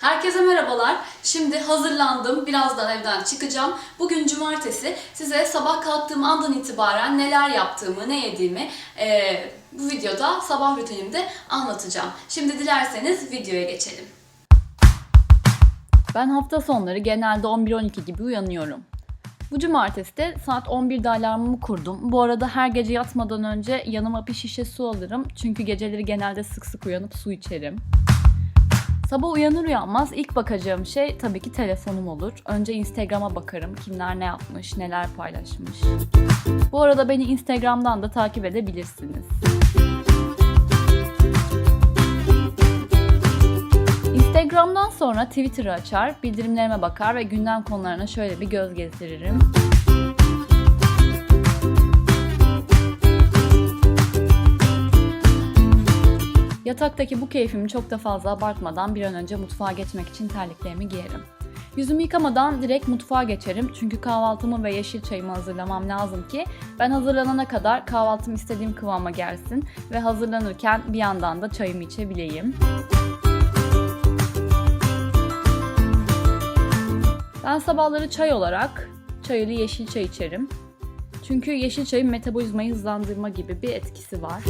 Herkese merhabalar. Şimdi hazırlandım. Birazdan evden çıkacağım. Bugün cumartesi. Size sabah kalktığım andan itibaren neler yaptığımı, ne yediğimi eee, bu videoda sabah rutinimde anlatacağım. Şimdi dilerseniz videoya geçelim. Ben hafta sonları genelde 11-12 gibi uyanıyorum. Bu cumartesi de saat 11'de alarmımı kurdum. Bu arada her gece yatmadan önce yanıma bir şişe su alırım. Çünkü geceleri genelde sık sık uyanıp su içerim. Sabah uyanır uyanmaz ilk bakacağım şey tabii ki telefonum olur. Önce Instagram'a bakarım. Kimler ne yapmış, neler paylaşmış. Bu arada beni Instagram'dan da takip edebilirsiniz. Instagram'dan sonra Twitter'ı açar, bildirimlerime bakar ve gündem konularına şöyle bir göz gezdiririm. Yataktaki bu keyfimi çok da fazla abartmadan bir an önce mutfağa geçmek için terliklerimi giyerim. Yüzümü yıkamadan direkt mutfağa geçerim çünkü kahvaltımı ve yeşil çayımı hazırlamam lazım ki ben hazırlanana kadar kahvaltım istediğim kıvama gelsin ve hazırlanırken bir yandan da çayımı içebileyim. Ben sabahları çay olarak çayılı yeşil çay içerim. Çünkü yeşil çayın metabolizmayı hızlandırma gibi bir etkisi var.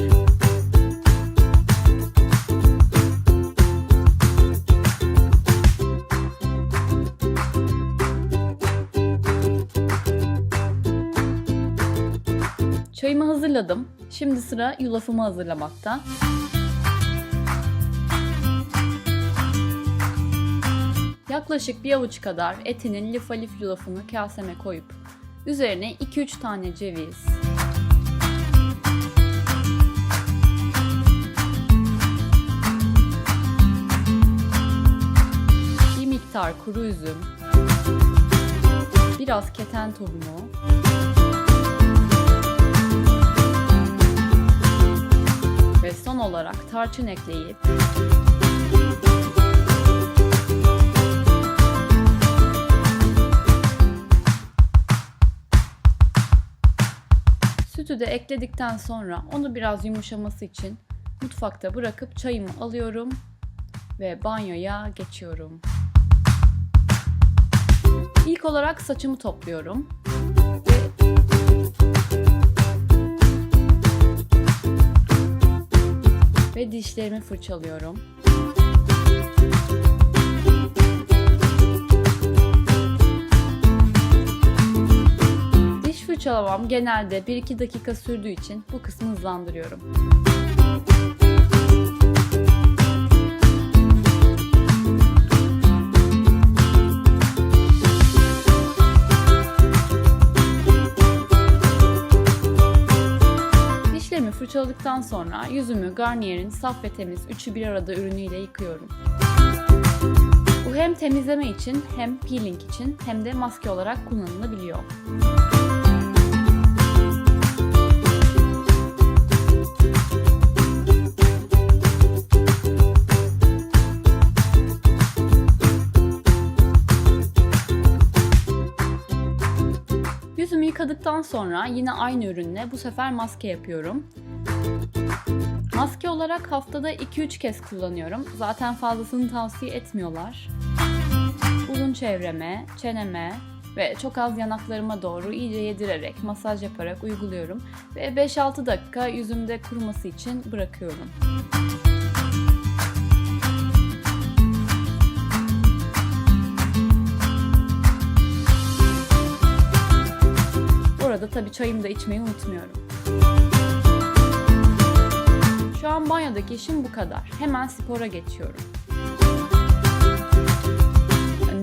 Çayımı hazırladım. Şimdi sıra yulafımı hazırlamakta. Yaklaşık bir avuç kadar etinin lif alif yulafını kaseme koyup üzerine 2-3 tane ceviz, bir miktar kuru üzüm, biraz keten tohumu, olarak tarçın ekleyip Sütü de ekledikten sonra onu biraz yumuşaması için mutfakta bırakıp çayımı alıyorum ve banyoya geçiyorum. İlk olarak saçımı topluyorum. Dişlerimi fırçalıyorum. Diş fırçalamam genelde 1-2 dakika sürdüğü için bu kısmı hızlandırıyorum. Dişlerimi fırçaladıktan sonra yüzümü Garnier'in saf ve temiz üçü bir arada ürünüyle yıkıyorum. Bu hem temizleme için hem peeling için hem de maske olarak kullanılabiliyor. Yıkadıktan sonra yine aynı ürünle bu sefer maske yapıyorum. Maske olarak haftada 2-3 kez kullanıyorum. Zaten fazlasını tavsiye etmiyorlar. Uzun çevreme, çeneme ve çok az yanaklarıma doğru iyice yedirerek, masaj yaparak uyguluyorum. Ve 5-6 dakika yüzümde kuruması için bırakıyorum. Tabii çayımı da içmeyi unutmuyorum. Şu an banyodaki işim bu kadar. Hemen spora geçiyorum.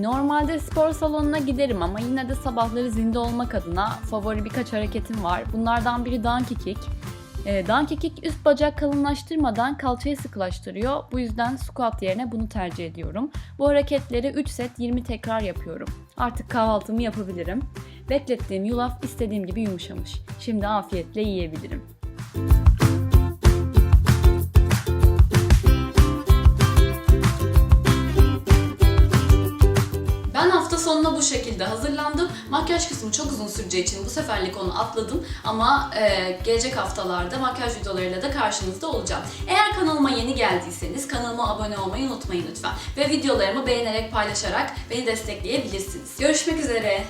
Normalde spor salonuna giderim ama yine de sabahları zinde olmak adına favori birkaç hareketim var. Bunlardan biri donkey kick. E, donkey kick üst bacak kalınlaştırmadan kalçayı sıkılaştırıyor. Bu yüzden squat yerine bunu tercih ediyorum. Bu hareketleri 3 set 20 tekrar yapıyorum. Artık kahvaltımı yapabilirim. Beklettiğim yulaf istediğim gibi yumuşamış. Şimdi afiyetle yiyebilirim. Ben hafta sonuna bu şekilde hazırlandım. Makyaj kısmı çok uzun süreceği için bu seferlik onu atladım. Ama e, gelecek haftalarda makyaj videolarıyla da karşınızda olacağım. Eğer kanalıma yeni geldiyseniz kanalıma abone olmayı unutmayın lütfen. Ve videolarımı beğenerek paylaşarak beni destekleyebilirsiniz. Görüşmek üzere.